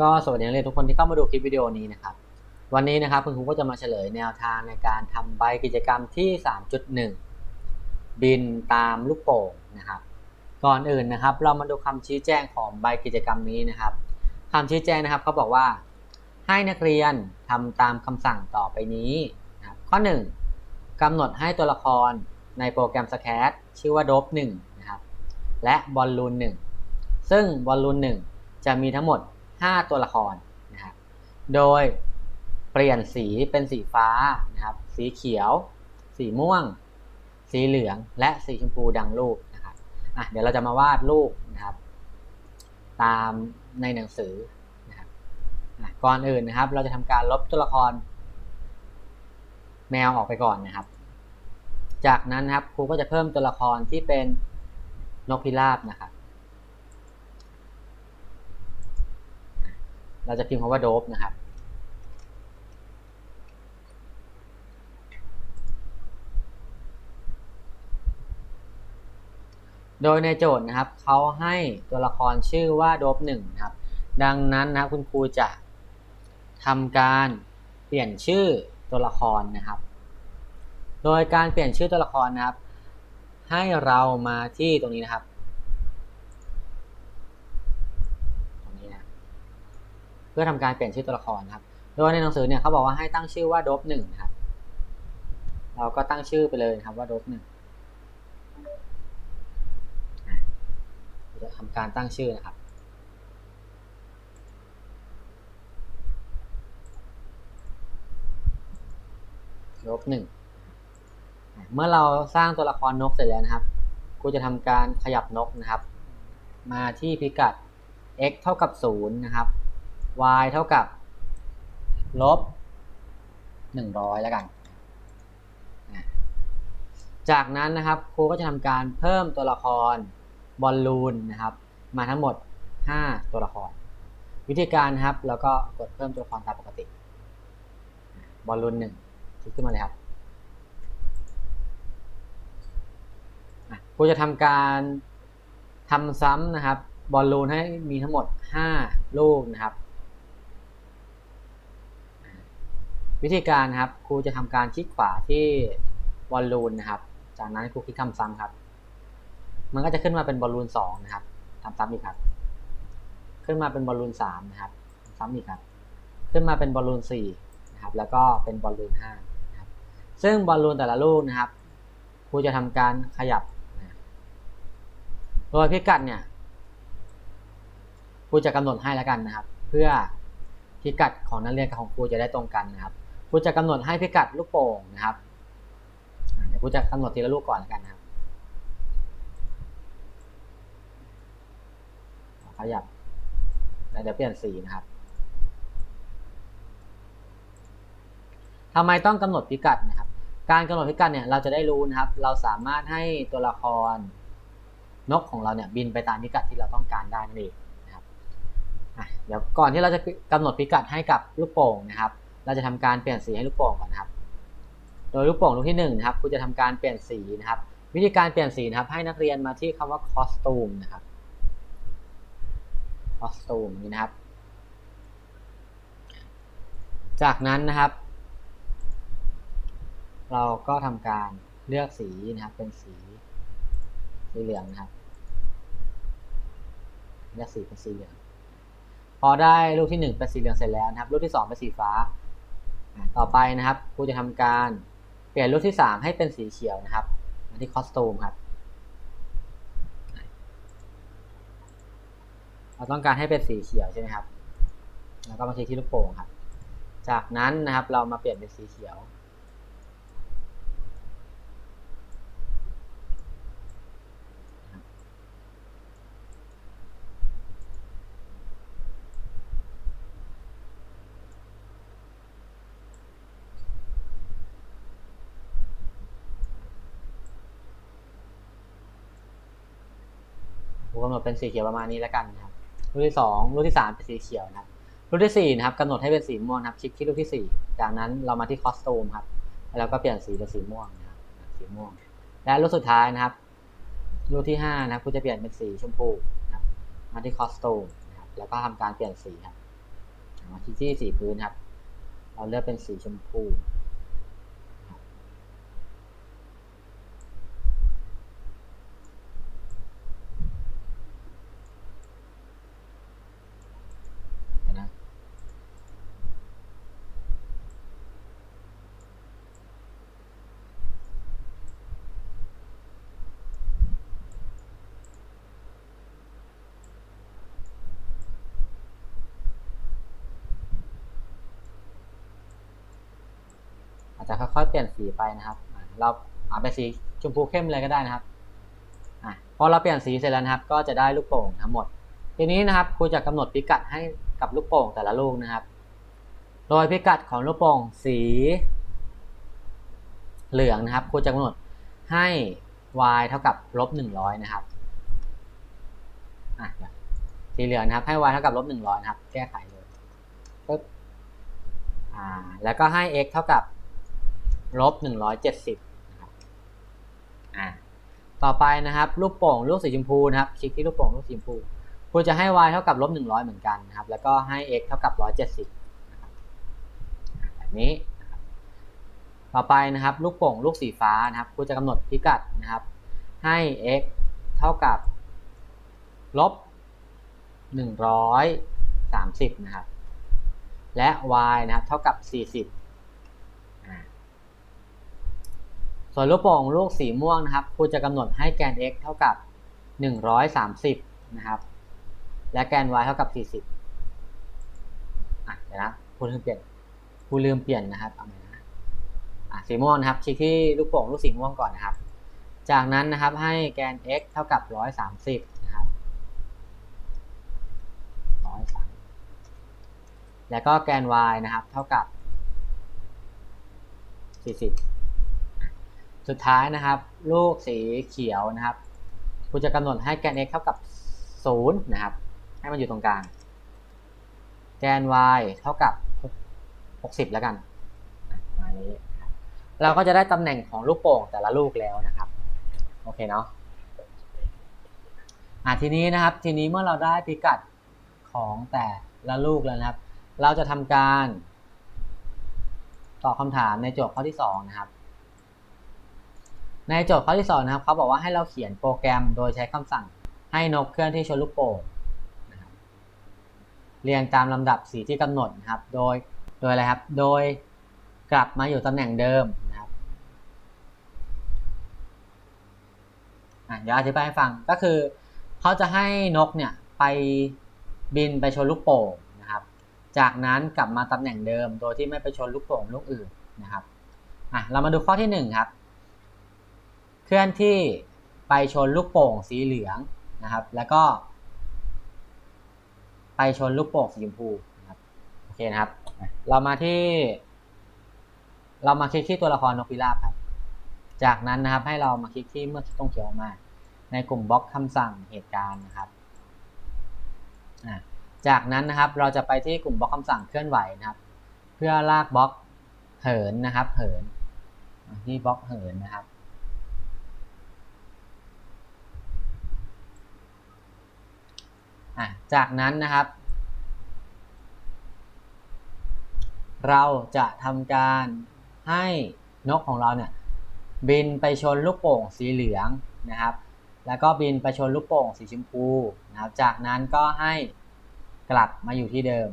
ก็สวัสดีนักเรียนทุกคนที่เข้ามาดูคลิปวิดีโอนี้นะครับ วันนี้นะครับคุณครูก็จะมาเฉลยแนวทางในการทำใบกิจกรรมที่ 3.1 บินตามลูกโป่งนะครับ ก่อนอื่นนะครับ เรามาดูคำชี้แจงของใบกิจกรรมนี้นะครับคำชี้แจงนะครับเขาบอกว่า ให้นักเรียนทำตามคำสั่งต่อไปนี้นะครับข้อ 1กำหนดให้ตัวละครในโปรแกรมสแคตชื่อว่าโดบ1นะครับและบอลลูน1ซึ่งบอลลูน1จะมีทั้งหมด 5 ตัวละครนะครับ โดยเปลี่ยนสีเป็นสีฟ้านะครับ สีเขียว สีม่วง สีเหลือง และสีชมพูดังรูปนะครับอะเดี๋ยวเราจะมาวาดรูปนะครับ ตามในหนังสือนะครับก่อนอื่นนะครับ เราจะทำการลบตัวละคร แมวออกไปก่อนนะครับ จากนั้นนะครับครูก็จะเพิ่มตัวละครที่เป็นนกพิราบนะครับ เราจะพิมพ์คำว่าโดบนะครับ โดยในโจทย์นะครับเขาให้ตัวละครชื่อว่าโดบหนึ่งนะครับ ดังนั้นนะครับคุณครูจะทำการเปลี่ยนชื่อตัวละครนะครับ โดยการเปลี่ยนชื่อตัวละครนะครับ ให้เรามาที่ตรงนี้นะครับ ตรงนี้นะ เพื่อทำการเปลี่ยนชื่อตัวละครนะครับ โดยในหนังสือเนี่ยเขาบอกว่าให้ตั้งชื่อว่าโดบหนึ่งครับ เราก็ตั้งชื่อไปเลยครับว่าโดบหนึ่งจะทำการตั้งชื่อนะครับโดบหนึ่ง เมื่อเราสร้างตัวละครนกเสร็จแล้วนะครับ กูจะทำการขยับนกนะครับ มาที่พิกัด x เท่ากับ0นะครับ y เท่ากับลบ100แล้วกัน จากนั้นนะครับครูก็จะทำการเพิ่มตัวละครบอลลูนนะครับ มาทั้งหมด 5 ตัวละคร วิธีการครับแล้วก็กดเพิ่มตัวละครตามปกติ บอลลูนหนึ่งคลิกขึ้นมาเลยครับครูจะทำการทำซ้ำนะครับบอลลูนให้มีทั้งหมด 5 ลูกนะครับ วิธีการครับครูจะทำการคลิกขวาที่บอลลูนนะครับ จากนั้นครูคลิกทำซ้ำครับ มันก็จะขึ้นมาเป็นบอลลูน2นะครับทำซ้ำอีกครับ ขึ้นมาเป็นบอลลูน3นะครับซ้ำอีกครับ ขึ้นมาเป็นบอลลูน4นะครับ แล้วก็เป็นบอลลูน5นะครับ ซึ่งบอลลูนแต่ละลูกนะครับครูจะทำการขยับโดยพิกัดเนี่ยครูจะกำหนดให้แล้วกันนะครับ เพื่อพิกัดของนักเรียนกับของครูจะได้ตรงกันนะครับ ครูจะกำหนดให้พิกัดลูกโป่งนะครับเดี๋ยวครูจะกำหนดทีละลูกก่อนแล้วกันนะครับขยับแล้วเดี๋ยวเปลี่ยนสีนะครับทำไมต้องกำหนดพิกัดนะครับ การกำหนดพิกัดเนี่ยเราจะได้รู้นะครับ เราสามารถให้ตัวละครนกของเราเนี่ยบินไปตามพิกัดที่เราต้องการได้นั่นเองนะครับเดี๋ยวก่อนที่เราจะกำหนดพิกัดให้กับลูกโป่งนะครับ เราจะทำการเปลี่ยนสีให้ลูกโป่งก่อนนะครับ โดยลูกโป่งลูกที่หนึ่งนะครับครูจะทำการเปลี่ยนสีนะครับ วิธีการเปลี่ยนสีนะครับ ให้นักเรียนมาที่คำว่า costume นะครับ costume นี่นะครับ จากนั้นนะครับ เราก็ทำการเลือกสีนะครับ เป็นสีสีเหลืองนะครับเลือกสีเป็นสีเหลืองพอได้ลูกที่หนึ่งเป็นสีเหลืองเสร็จแล้วนะครับลูกที่สองเป็นสีฟ้า ต่อไปนะครับครูจะทำการเปลี่ยนลูปที่สามให้เป็นสีเขียวนะครับมาที่คอสตูมครับ เราต้องการให้เป็นสีเขียวใช่ไหมครับ แล้วก็มาคลิกที่ลูกโป่งครับ จากนั้นนะครับเรามาเปลี่ยนเป็นสีเขียว ผม กำหนดเป็นสีเขียวประมาณนี้แล้วกันนะครับรูปที่สองรูปที่สามเป็นสีเขียวนะครับรูปที่สี่นะครับกำหนดให้เป็นสีม่วงนะครับคลิกที่รูปที่สี่จากนั้นเรามาที่คอสตูมครับแล้วก็เปลี่ยนสีเป็นสีม่วงนะครับสีม่วง และรูปสุดท้ายนะครับ รูปที่ห้านะครับคุณจะเปลี่ยนเป็นสีชมพูนะครับมาที่คอสตูมนะครับแล้วก็ทำการเปลี่ยนสีครับมาที่ที่สีพื้นครับเราเลือกเป็นสีชมพู เห็นนะ อาจจะค่อยๆเปลี่ยนสี ไปนะครับเราเอาเป็นสีชมพูเข้มเลยก็ได้นะครับอพอเราเปลี่ยนสีเสร็จแล้วนะครับ ก็จะได้ลูกโป่งทั้งหมด ทีนี้นะครับครูจะกำหนดพิกัดให้กับลูกโป่งแต่ละลูกนะครับ โดยพิกัดของลูกโป่งสีเหลืองนะครับครูจะกำหนดให้ y เท่ากับลบหนึ่งร้อยนะครับสีเหลืองนะครับ ให้ y เท่ากับลบหนึ่งร้อยนะครับ แก้ไขเลยปึ๊บอ่าแล้วก็ให้ x เท่ากับ ลบหนึ่งร้อยเจ็ดสิบนะครับอ่าต่อไปนะครับลูกโป่งลูกสีชมพูนะครับ คลิกที่ลูกโป่งลูกสีชมพูคุณจะให้ y เท่ากับลบหนึ่งร้อยเหมือนกันนะครับ แล้วก็ให้ x เท่ากับร้อยเจ็ดสิบนะครับแบบนี้นะครับต่อไปนะครับ ลูกโป่งลูกสีฟ้านะครับคุณจะกำหนดพิกัดนะครับ ให้ x เท่ากับลบหนึ่งร้อยสามสิบนะครับ และ y นะครับ เท่ากับสี่สิบอ่า ส่วนลูกโป่งลูกสีม่วงนะครับครูจะกำหนดให้แกน x เท่ากับ 130 นะครับ และแกน y เท่ากับ 40 อะเดี๋ยวนะครูลืมเปลี่ยนครูลืมเปลี่ยนนะครับเอาใหม่นะอะสีม่วงนะครับคลิกที่ลูกโป่งลูกสีม่วงก่อนนะครับ จากนั้นนะครับให้แกน x เท่ากับ 130 นะครับ130 แล้วก็แกน y นะครับ เท่ากับ 40 สุดท้ายนะครับ ลูกสีเขียวนะครับคุณจะกำหนดให้แกน x เท่ากับ0นะครับ ให้มันอยู่ตรงกลาง แกน y เท่ากับ 60 แล้วกันอันนี้ครับเราก็จะได้ตำแหน่งของลูกโป่งแต่ละลูกแล้วนะครับ โอเคเนาะอะทีนี้นะครับ ทีนี้เมื่อเราได้พิกัดของแต่ละลูกแล้วนะครับ เราจะทำการตอบคำถามในโจทย์ข้อที่ 2 นะครับ ในโจทย์ข้อที่2นะครับเขาบอกว่าให้เราเขียนโปรแกรมโดยใช้คำสั่งให้นกเคลื่อนที่ชนลูกโป่งนะครับเรียงตามลำดับสีที่กำหนดนะครับ โดยโดยอะไรครับ โดยกลับมาอยู่ตำแหน่งเดิมนะครับอะเดี๋ยวอธิบายให้ฟังก็คือเขาจะให้นกเนี่ยไปบินไปชนลูกโป่งนะครับ จากนั้นกลับมาตำแหน่งเดิมโดยที่ไม่ไปชนลูกโป่งลูกอื่นนะครับอะเรามาดูข้อที่หนึ่งครับ เคลื่อนที่ไปชนลูกโป่งสีเหลืองนะครับ แล้วก็ ไปชนลูกโป่งสีชมพูนะครับโอเคนะครับ เรามาที่ เรามาคลิกที่ตัวละครนกพิราบครับ จากนั้นนะครับให้เรามาคลิกที่เมื่อตรงเขียวออกมา ในกลุ่มบล็อกคำสั่งเหตุการณ์นะครับจากนั้นนะครับเราจะไปที่กลุ่มบล็อกคำสั่งเคลื่อนไหวนะครับ เพื่อลากบล็อกเหินนะครับ เหินที่บล็อกเหินนะครับ อะจากนั้นนะครับ เราจะทำการให้นกของเราเนี่ยบินไปชนลูกโป่งสีเหลืองนะครับ แล้วก็บินไปชนลูกโป่งสีชมพูนะครับ จากนั้นก็ให้กลับมาอยู่ที่เดิม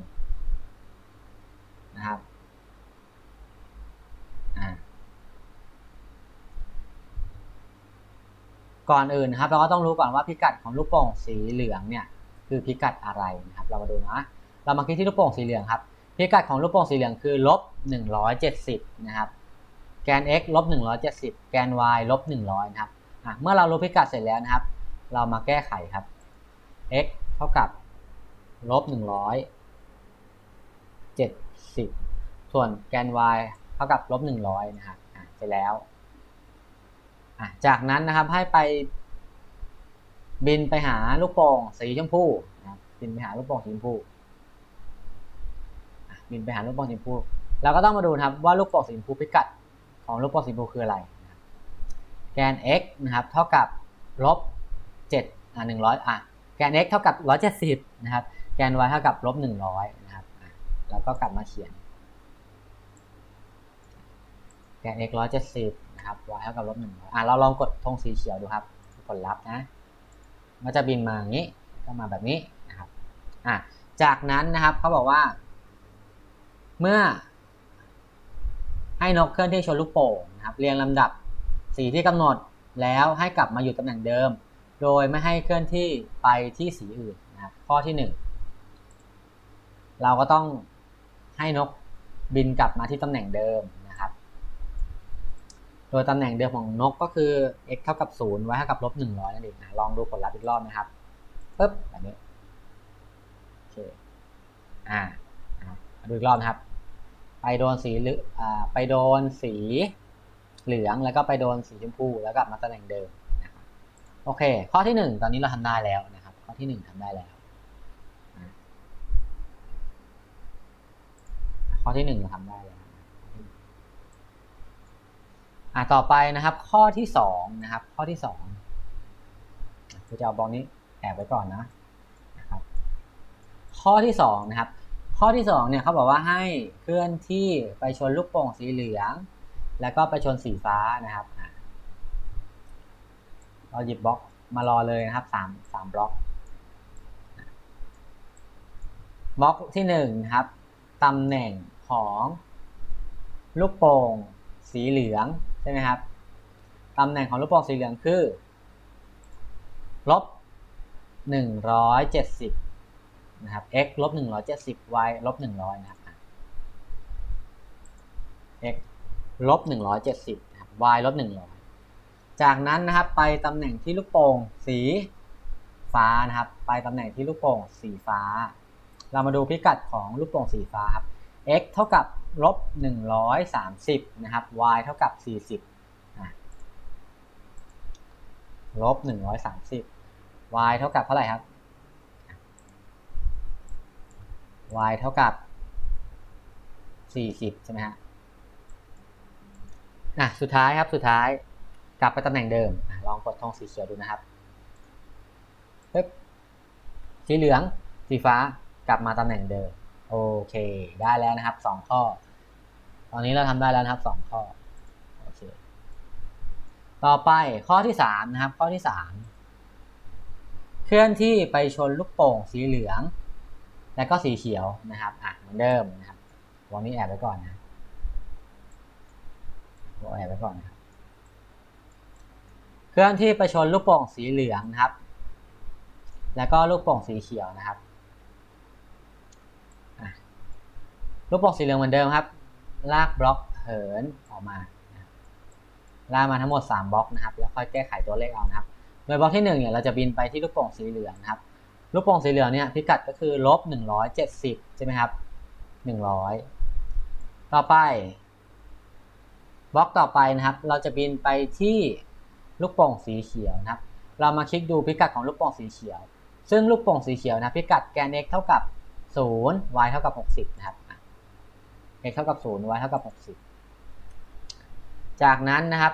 นะครับก่อนอื่นนะครับ เราก็ต้องรู้ก่อนว่าพิกัดของลูกโป่งสีเหลืองเนี่ย คือพิกัดอะไรนะครับ เรามาดูนะ เรามาคลิกที่ลูกโป่งสีเหลืองครับ พิกัดของลูกโป่งสีเหลืองคือลบ170 นะครับ แกน x ลบ170 แกน y ลบ100 นะครับเมื่อเรารู้พิกัดเสร็จแล้วนะครับ เรามาแก้ไขครับ x เท่ากับลบ170 ส่วนแกน y เท่ากับลบ100 นะครับเสร็จแล้ว จากนั้นนะครับให้ไป บินไปหาลูกโป่งสีชมพูนะครับบินไปหาลูกโป่งสีชมพูบินไปหาลูกโป่งสีชมพูเราก็ต้องมาดูนะครับว่าลูกโป่งสีชมพูพิกัดของลูกโป่งสีชมพูคืออะไรนะแกน x นะครับเท่ากับลบ7อะ100อะแกน x เท่ากับ 170 นะครับ แกน y เท่ากับลบ100 นะครับ แล้วก็กลับมาเขียน แกน x ร้อยเจ็ดสิบนะครับ y เท่ากับลบหนึ่งอะเราลองกดธงสีเขียวดูครับ กดรับนะ มันจะบินมาอย่างนี้ก็มาแบบนี้นะครับอะจากนั้นนะครับเขาบอกว่า เมื่อ ให้นกเคลื่อนที่ชนลูกโป่งนะครับเรียงลำดับสีที่กำหนดแล้วให้กลับมาอยู่ตำแหน่งเดิม โดยไม่ให้เคลื่อนที่ไปที่สีอื่นนะครับข้อที่หนึ่งเราก็ต้องให้นกบินกลับมาที่ตำแหน่งเดิม ดยตำแหน่งเดิมของนกก็คือ x เท่ากับ0 y เท่ากับลบ100นั่นเองนะลองดูผลลัพธ์อีกรอบนะครับปึ๊บแบบนี้โอเคอ่าดูอีกรอบนะครับ ไปโดนสีหลือ่าไปโดนสีเหลืองแล้วก็ไปโดนสีชมพูแล้วกลับมาตำแหน่งเดิมนะครับโอเค ข้อที่หนึ่งตอนนี้เราทำได้แล้วนะครับ ข้อที่หนึ่งทำได้แล้ว ข้อที่หนึ่งเราทำได้แล้ว อ่าต่อไปนะครับ ข้อที่สองนะครับ ข้อที่สองกูจะเอาบล็อกนี้แอบไว้ก่อนนะนะครับ ข้อที่สองนะครับ ข้อที่สองเนี่ยเขาบอกว่าให้เคลื่อนที่ไปชนลูกโป่งสีเหลือง แล้วก็ไปชนสีฟ้านะครับเราหยิบบล็อกมารอเลยนะครับสามสามบล็อกบล็อกที่หนึ่งนะครับตำแหน่งของลูกโป่งสีเหลือง ใช่ไหมครับตำแหน่งของลูกโป่งสีเหลืองคือลบหนึ่งร้อยเจ็ดสิบนะครับ x ลบหนึ่งร้อยเจ็ดสิบ y ลบหนึ่งร้อยนะครับ x ลบหนึ่งร้อยเจ็ดสิบ y ลบหนึ่งร้อยจากนั้นนะครับไปตำแหน่งที่ลูกโป่งสีฟ้านะครับ ไปตำแหน่งที่ลูกโป่งสีฟ้า เรามาดูพิกัดของลูกโป่งสีฟ้าครับ x เท่ากับ ลบ130นะครับ y เท่ากับ40อะลบ130 y เท่ากับเท่าไหร่ครับ y เท่ากับ40ใช่ไหมฮะอะสุดท้ายครับสุดท้ายกลับไปตำแหน่งเดิม ลองกดธงสีเขียวดูนะครับปึ๊บสีเหลืองสีฟ้ากลับมาตำแหน่งเดิม โอเค ได้แล้วนะครับสองข้อ ตอนนี้เราทำได้แล้วนะครับสองข้อโอเคต่อไปข้อที่สามนะครับ ข้อที่สามเคลื่อนที่ไปชนลูกโป่งสีเหลือง และก็สีเขียวนะครับอะเหมือนเดิมนะครับวางนี้แอบไว้ก่อนนะวางแอบไว้ก่อนนะครับเคลื่อนที่ไปชนลูกโป่งสีเหลืองนะครับ แล้วก็ลูกโป่งสีเขียวนะครับ ลูกโป่งสีเหลืองเหมือนเดิมครับ ลากบล็อกเหินออกมา ลากมาทั้งหมด 3 บล็อกนะครับ แล้วค่อยแก้ไขตัวเลขเอานะครับ โดยบล็อกที่1เนี่ยเราจะบินไปที่ลูกโป่งสีเหลืองนะครับ ลูกโป่งสีเหลืองเนี่ยพิกัดก็คือลบ170 ใช่ไหมครับ 100 ต่อไป บล็อกต่อไปนะครับ เราจะบินไปที่ลูกโป่งสีเขียวนะครับ เรามาคลิกดูพิกัดของลูกโป่งสีเขียว ซึ่งลูกโป่งสีเขียวนะพิกัดแกน x เท่ากับ0 y เท่ากับ 60 นะครับ x เท่ากับ0 y เท่ากับ 60 จากนั้นนะครับ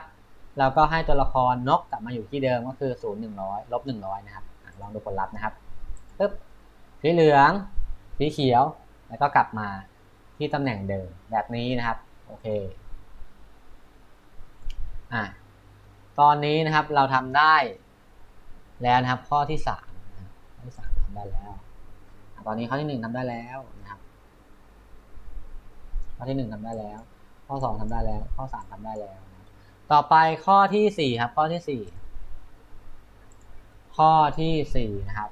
เราก็ให้ตัวละครนกกลับมาอยู่ที่เดิมก็คือ 0 100ลบ100 นะครับอลองดูผลลัพธ์นะครับปึ๊บสีเหลือง สีเขียว แล้วก็กลับมาที่ตำแหน่งเดิมแบบนี้นะครับ โอเค อะ ตอนนี้นะครับเราทำได้แล้วนะครับข้อที่สามข้อที่สามทำได้แล้ว ตอนนี้ข้อที่หนึ่งทำได้แล้ว ข้อที่หนึ่งทำได้แล้ว ข้อสองทำได้แล้ว ข้อสามทำได้แล้ว ต่อไปข้อที่สี่ครับ ข้อที่สี่ข้อที่สี่นะครับ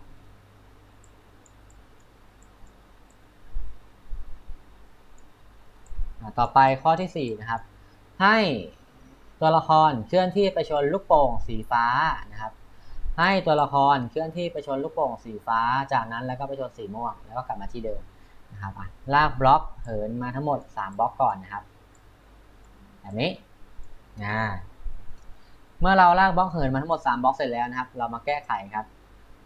ต่อไปข้อที่สี่นะครับ ให้ตัวละครเคลื่อนที่ไปชนลูกโป่งสีฟ้านะครับ ให้ตัวละครเคลื่อนที่ไปชนลูกโป่งสีฟ้า จากนั้นแล้วก็ไปชนสีม่วง แล้วก็กลับมาที่เดิม นะครับลากบล็อกเหินมาทั้งหมด 3 บล็อกก่อนนะครับ แบบนี้นะเมื่อเราลากบล็อกเหินมาทั้งหมด 3 บล็อกเสร็จแล้วนะครับ เรามาแก้ไขครับ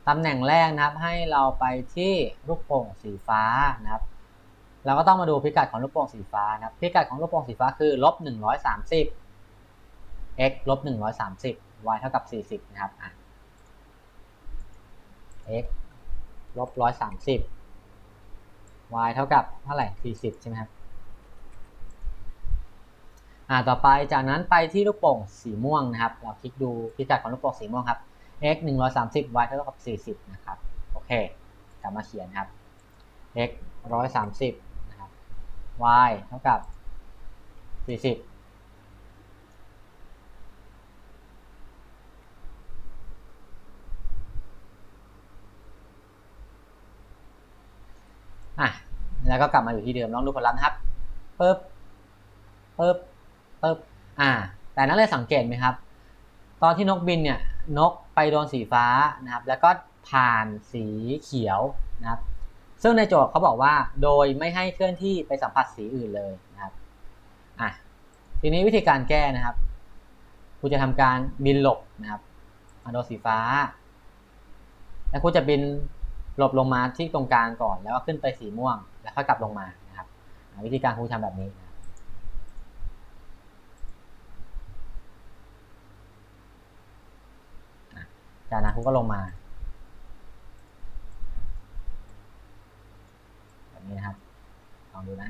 ตำแหน่งแรกนะครับให้เราไปที่ลูกโป่งสีฟ้านะครับ เราก็ต้องมาดูพิกัดของลูกโป่งสีฟ้านะครับ พิกัดของลูกโป่งสีฟ้าคือลบ130 x ลบ130 y เท่ากับ 40 นะครับ x ลบ130 y เท่ากับเท่าไหร่ 40 ใช่ไหมครับ อ่า ต่อไปจากนั้นไปที่ลูกโป่งสีม่วงนะครับ เราคลิกดูพิกัดของลูกโป่งสีม่วงครับ x 130 y เท่ากับ 40 นะครับ โอเค กลับมาเขียนครับ x 130 นะครับ y เท่ากับ 40 อะ แล้วก็กลับมาอยู่ที่เดิมลองดูผลลัพธ์นะครับปึ๊บปึ๊บปึ๊บอ่า แต่นักเรียนสังเกตไหมครับ ตอนที่นกบินเนี่ยนกไปโดนสีฟ้านะครับ แล้วก็ผ่านสีเขียวนะครับ ซึ่งในโจทย์เขาบอกว่าโดยไม่ให้เคลื่อนที่ไปสัมผัสสีอื่นเลยนะครับอะทีนี้วิธีการแก้นะครับครูจะทำการบินหลบนะครับมาโดนสีฟ้า แล้วครูจะบินหลบลงมาที่ตรงกลางก่อน แล้วก็ขึ้นไปสีม่วง แล้วค่อยกลับลงมานะครับวิธีการครูทำแบบนี้จากนั้นครูก็ลงมาแบบนี้นะครับลองดูนะ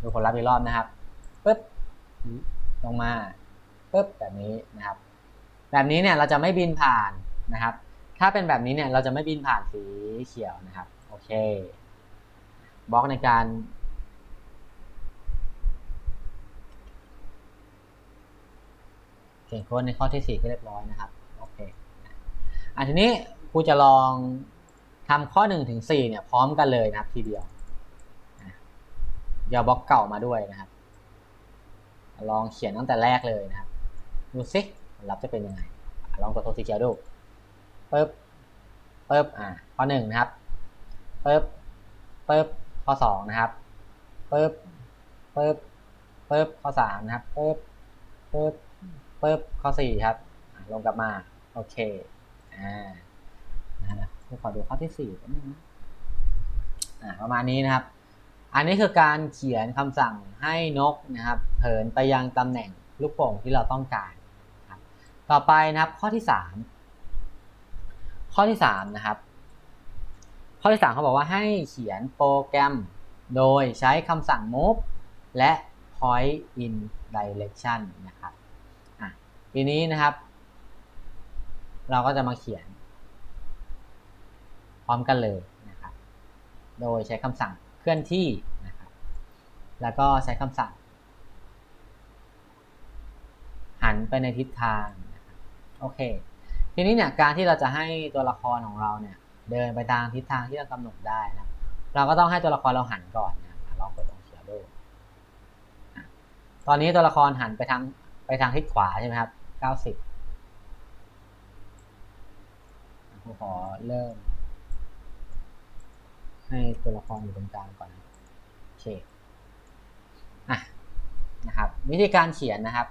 ดูผลลัพธ์อีกรอบนะครับปึ๊บลงมาปึ๊บแบบนี้นะครับ แบบนี้เนี่ยเราจะไม่บินผ่านนะครับ ถ้าเป็นแบบนี้เนี่ยเราจะไม่บินผ่านสีเขียวนะครับ โอเค บล็อกในการ เขียนโค้ดในข้อที่ 4 ก็เรียบร้อยนะครับ โอเคอะทีนี้ครูจะลองทำข้อ1ถึง4เนี่ยพร้อมกันเลยนะครับทีเดียวอย่าบล็อกเก่ามาด้วยนะครับ ลองเขียนตั้งแต่แรกเลยนะครับ ดูซิ ผลลัพธ์จะเป็นยังไง ลองกดโทรสีเขียวดูปึ๊บปึ๊บอ่าข้อหนึ่งนะครับปึ๊บปึ๊บข้อสองนะครับปึ๊บปึ๊บปึ๊บข้อสามนะครับปึ๊บปึ๊บปึ๊บข้อสี่ครับลงกลับมา โอเค อ่านะขอดูข้อที่สี่กันนึงนะอ่าประมาณนี้นะครับ อันนี้คือการเขียนคำสั่งให้นกนะครับเหินไปยังตำแหน่งลูกโป่งที่เราต้องการ ต่อไปนะครับข้อที่ 3 ข้อที่3นะครับ ข้อที่ 3 เขาบอกว่าให้เขียนโปรแกรมโดยใช้คำสั่ง move และ point in direction นะครับอะทีนี้นะครับ เราก็จะมาเขียน พร้อมกันเลยนะครับ โดยใช้คำสั่งเคลื่อนที่นะครับ แล้วก็ใช้คำสั่ง หันไปในทิศทาง โอเค ทีนี้เนี่ยการที่เราจะให้ตัวละครของเราเนี่ยเดินไปทางทิศทางที่เรากำหนดได้นะเราก็ต้องให้ตัวละครเราหันก่อนนะลองกดตรงเขียวดูตอนนี้ตัวละครหันไปทางไปทางทิศขวาใช่ไหมครับเก้าสิบขอเริ่ม ให้ตัวละครอยู่ตรงกลางก่อนนะโอเคอะนะครับ วิธีการเขียนนะครับ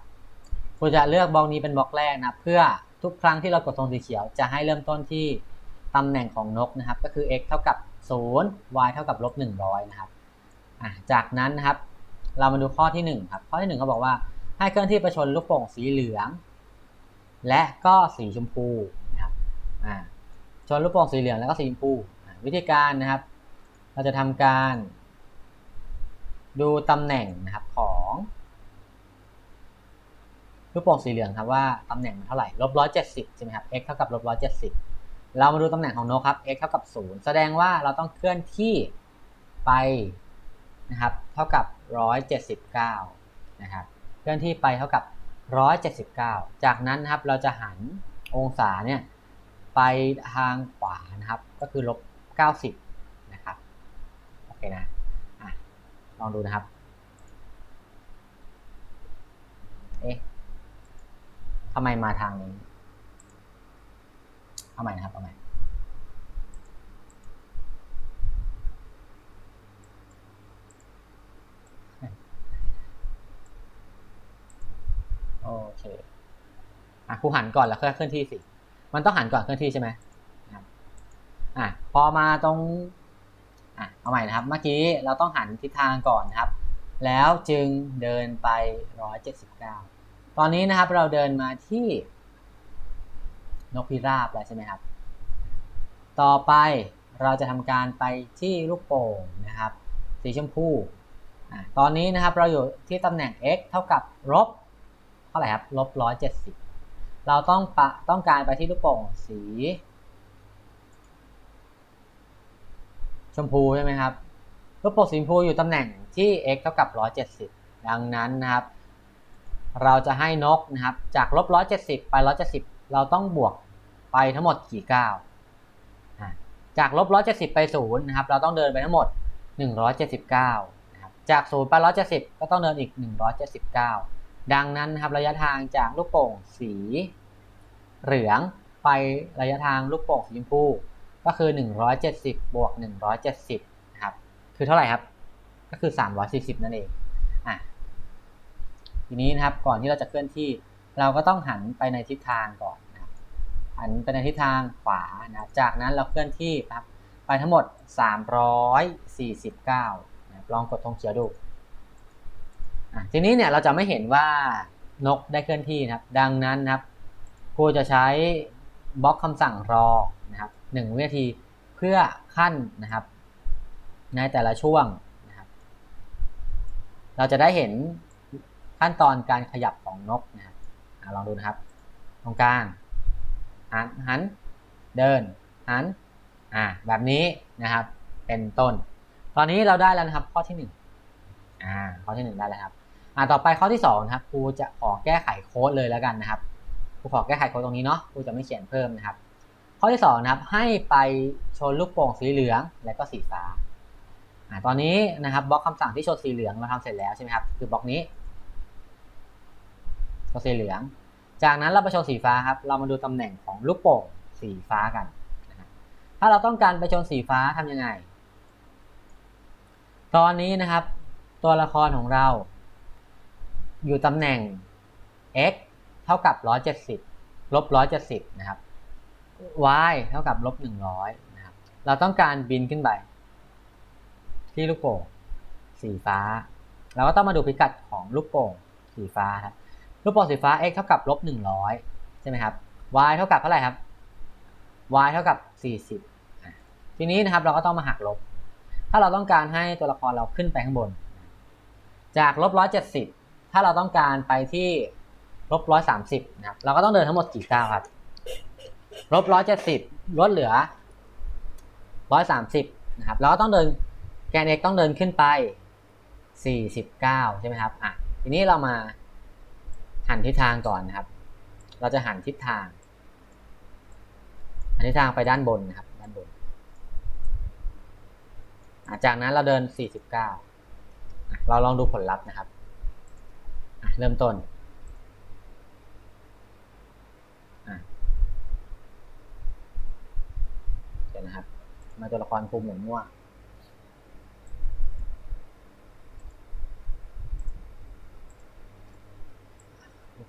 คุณจะเลือกบล็อกนี้เป็นบล็อกแรกนะเพื่อทุกครั้งที่เรากดตรงสีเขียว จะให้เริ่มต้นที่ตำแหน่งของนกนะครับ ก็คือ x เท่ากับ 0 y เท่ากับลบ100 นะครับจากนั้นนะครับ เรามาดูข้อที่ 1 ครับ ข้อที่1เขาบอกว่าให้เคลื่อนที่ประชนลูกโป่งสีเหลือง และก็สีชมพูนะครับชนลูกโป่งสีเหลืองแล้วก็สีชมพู วิธีการนะครับ เราจะทำการ ดูตำแหน่งนะครับข องลูกโป่งสีเหลืองครับว่าตำแหน่งมันเท่าไหร่ลบร้อยเจ็ดสิบใช่ไหมครับ x เท่ากับลบร้อยเจ็ดสิบเรามาดูตำแหน่งของนกครับ x เท่ากับศูนย์แสดงว่าเราต้องเคลื่อนที่ไปนะครับเท่ากับร้อยเจ็ดสิบเก้านะครับเคลื่อนที่ไปเท่ากับร้อยเจ็ดสิบเก้าจากนั้นนะครับเราจะหันองศาเนี่ยไปทางขวานะครับก็คือลบเก้าสิบนะครับโอเคนะอะลองดูนะครับเอ๊ะ ทำไมมาทางนี้เอาใหม่นะครับ เอาใหม่โอเคอะครูหันก่อนแล้วค่อยเคลื่อนที่สิ มันต้องหันก่อนเคลื่อนที่ใช่ไหมอะพอมาตรงอะเอาใหม่นะครับ เมื่อกี้เราต้องหันทิศทางก่อนครับ แล้วจึงเดินไป179 ตอนนี้นะครับเราเดินมาที่นกพิราบแล้วใช่ไหมครับ ต่อไปเราจะทำการไปที่ลูกโป่งนะครับ สีชมพูตอนนี้นะครับเราอยู่ที่ตำแหน่ง x เท่ากับลบเท่าไหร่ครับลบร้อยเจ็ดสิบเราต้องปะต้องการไปที่ลูกโป่งสี ชมพูใช่ไหมครับ ลูกโป่งสีชมพูอยู่ตำแหน่งที่ x เท่ากับ170ดังนั้นนะครับ เราจะให้นกนะครับจากลบ170ไป170เราต้องบวกไปทั้งหมดกี่ก้าวจากลบ170ไป0นะครับเราต้องเดินไปทั้งหมด179นะครับจาก0ไป170ก็ต้องเดินอีก179ดังนั้นนะครับระยะทางจากลูกโป่งสี เหลืองไประยะทางลูกโป่งสีชมพูก็คือ 170 บวก 170นะครับคือเท่าไหร่ครับ ก็คือ 340 นั่นเอง ทีนี้นะครับก่อนที่เราจะเคลื่อนที่ เราก็ต้องหันไปในทิศทางก่อนนะครับหันไปในทิศทางขวานะครับจากนั้นเราเคลื่อนที่ครับไปทั้งหมด 349นะครับลองกดธงเขียวดูทีนี้เนี่ยเราจะไม่เห็นว่านกได้เคลื่อนที่นะครับ ดังนั้นนะครับครูจะใช้บล็อกคำสั่งรอนะครับหนึ่งวินาทีเพื่อขั้นนะครับ ในแต่ละช่วงนะครับ เราจะได้เห็น ขั้นตอนการขยับของนกนะครับลองดูนะครับ ตรงกลางหันหัน เดิน หัน อ่า แบบนี้นะครับ เป็นต้น ตอนนี้เราได้แล้วนะครับ ข้อที่หนึ่งอ่า ข้อที่หนึ่งได้แล้วครับ อ่า ต่อไปข้อที่สองนะครับ ครูจะขอแก้ไขโค้ดเลยแล้วกันนะครับ ครูขอแก้ไขโค้ดตรงนี้เนาะ ครูจะไม่เขียนเพิ่มนะครับ ข้อที่สองนะครับ ให้ไปชนลูกโป่งสีเหลืองและก็สีฟ้า อ่า ตอนนี้นะครับ บล็อกคำสั่งที่ชนสีเหลืองเราทำเสร็จแล้วใช่ไหมครับ คือบล็อกนี้ ชนสีเหลือง จากนั้นเราไปชนสีฟ้าครับ เรามาดูตำแหน่งของลูกโป่งสีฟ้ากันนะถ้าเราต้องการไปชนสีฟ้าทำยังไง ตอนนี้นะครับ ตัวละครของเรา อยู่ตำแหน่ง x เท่ากับ 170ลบ170 นะครับ y เท่ากับลบ100 นะครับ เราต้องการบินขึ้นไป ที่ลูกโป่งสีฟ้า เราก็ต้องมาดูพิกัดของลูกโป่งสีฟ้าครับ ลูกโป่งสีฟ้า x เท่ากับลบ100ใช่ไหมครับ y เท่ากับเท่าไหร่ครับ y เท่ากับ40อะทีนี้นะครับเราก็ต้องมาหักลบ ถ้าเราต้องการให้ตัวละครเราขึ้นไปข้างบน จากลบ170ถ้าเราต้องการไปที่ลบ130นะครับ เราก็ต้องเดินทั้งหมดกี่ก้าวครับลบ170ลดเหลือ130นะครับ เราก็ต้องเดินแกน x ต้องเดินขึ้นไป49ใช่ไหมครับ อะ ทีนี้เรามา หันทิศทางก่อนนะครับ เราจะหันทิศทาง หันทิศทางไปด้านบนนะครับ ด้านบน จากนั้นเราเดิน 49 เราลองดูผลลัพธ์นะครับ เริ่มต้น เดี๋ยวนะครับ มาตัวละครคุมหมุนม่ว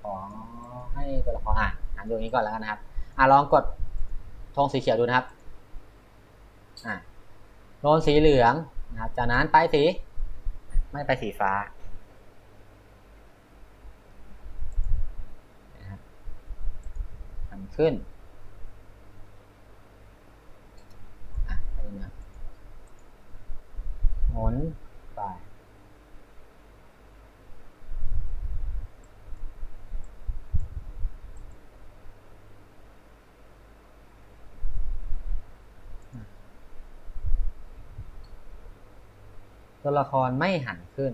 ขอให้ ตัวละครอ่านอ่านดูนี้ก่อนแล้วกันนะครับ อ่าลองกดธงสีเขียวดูนะครับ อ่าโดนสีเหลืองนะครับ จากนั้นไปสี ไม่ไปสีฟ้าทำขึ้นอะไปนะหมุนไป ตัวละครไม่หันขึ้น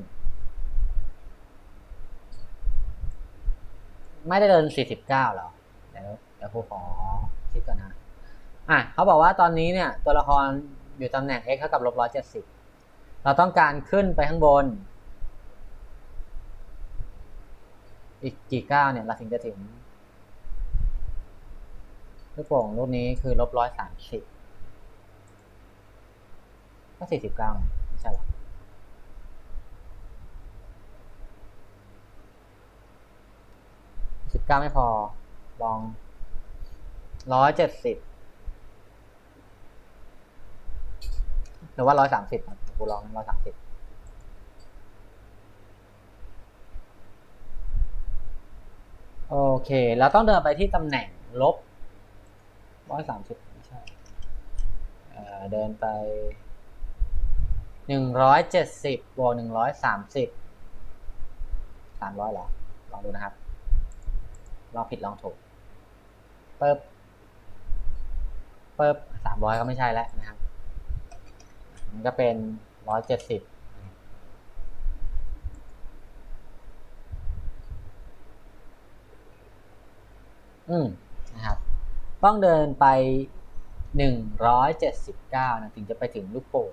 ไม่ได้เดิน 49หรอเดี๋ยวเดี๋ยวครูขอคิดก่อนนะ อะเขาบอกว่าตอนนี้เนี่ย ตัวละครอยู่ตำแหน่ง x เท่ากับลบ170เจ็ดสิบเราต้องการขึ้นไปข้างบน อีกกี่ก้าวเนี่ย เราถึงจะถึงลูกโป่งลูกนี้คือลบ130ก็49ไงไม่ใช่หรอ สิบเก้าไม่พอ ลองร้อยเจ็ดสิบหรือว่าร้อยสามสิบกูลองร้อยสามสิบโอเคเราต้องเดินไปที่ตำแหน่งลบร้อยสามสิบไม่ใช่เอ่อเดินไปหนึ่งร้อยเจ็ดสิบบวกหนึ่งร้อยสามสิบสามร้อยหรอลองดูนะครับ ลองผิดลองถูกเปิบเปิบสามร้อยก็ไม่ใช่แล้วนะครับ มันก็เป็นร้อยเจ็ดสิบอืมนะครับ ต้องเดินไปหนึ่งร้อยเจ็ดสิบเก้านะถึงจะไปถึงลูกโป่ง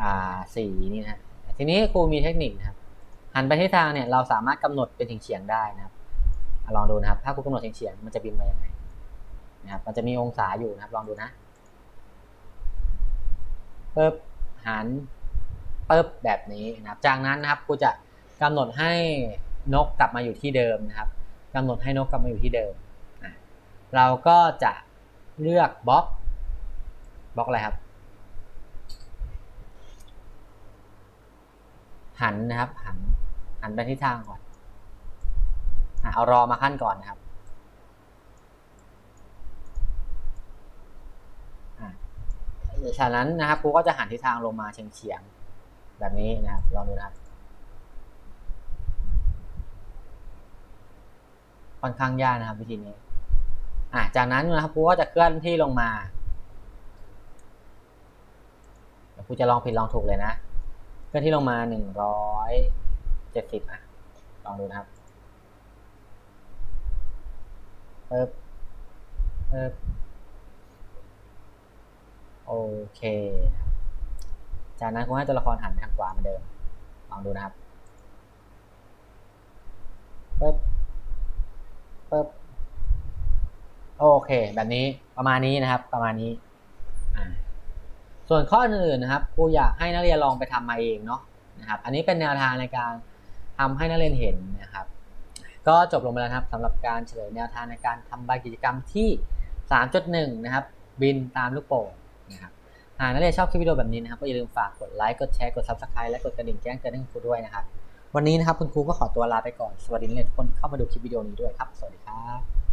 อ่าสีนี่นะทีนี้ครูมีเทคนิคนะครับ หันไปที่ทางเนี่ยเราสามารถกำหนดเป็นเฉียงๆได้นะครับลองดูนะครับ ถ้าครูกำหนดเฉียงๆมันจะบินไปยังไงนะครับ มันจะมีองศาอยู่นะครับ ลองดูนะปึ๊บหันปึ๊บแบบนี้นะครับ จากนั้นนะครับครูจะกำหนดให้นกกลับมาอยู่ที่เดิมนะครับกำหนดให้นกกลับมาอยู่ที่เดิม เราก็จะเลือกบล็อกบล็อกอะไรครับ หันนะครับหัน หันไปทิศทางก่อนอะเอารอมาขั้นก่อนนะครับอะจากนั้นนะครับครูก็จะหันทิศทางลงมาเฉียงๆแบบนี้นะครับ ลองดูนะครับ ค่อนข้างยากนะครับ วิธีนี้ อะจากนั้นนะครับครูก็จะเคลื่อนที่ลงมาเดี๋ยวครูจะลองผิดลองถูกเลยนะ เคลื่อนที่ลงมาหนึ่งร้อย เจ็ดสิบอะ ลองดูนะครับเปิบเปิบโอเค จากนั้นครูให้ตัวละครหันไปทางขวาเหมือนเดิม ลองดูนะครับเปิบปึ๊บโอเค แบบนี้ประมาณนี้นะครับ ประมาณนี้ ส่วนข้ออื่นๆนะครับครูอยากให้นักเรียนลองไปทำมาเองเนาะนะครับ อันนี้เป็นแนวทางในการ ทำให้นักเรียนเห็นนะครับ ก็จบลงไปแล้วครับสำหรับการเฉลยแนวทางในการทำใบกิจกรรมที่ 3.1 นะครับ บินตามลูกโป่งนะครับหากนักเรียนชอบคลิปวิดีโอแบบนี้นะครับก็อย่าลืมฝากกดไลค์กดแชร์กด Subscribe และกดกระดิ่งแจ้งเตือนให้คุณครูด้วยนะครับ วันนี้นะครับคุณครูก็ขอตัวลาไปก่อนสวัสดีนักเรียนทุกคนที่เข้ามาดูคลิปวิดีโอนี้ด้วยครับ สวัสดีครับ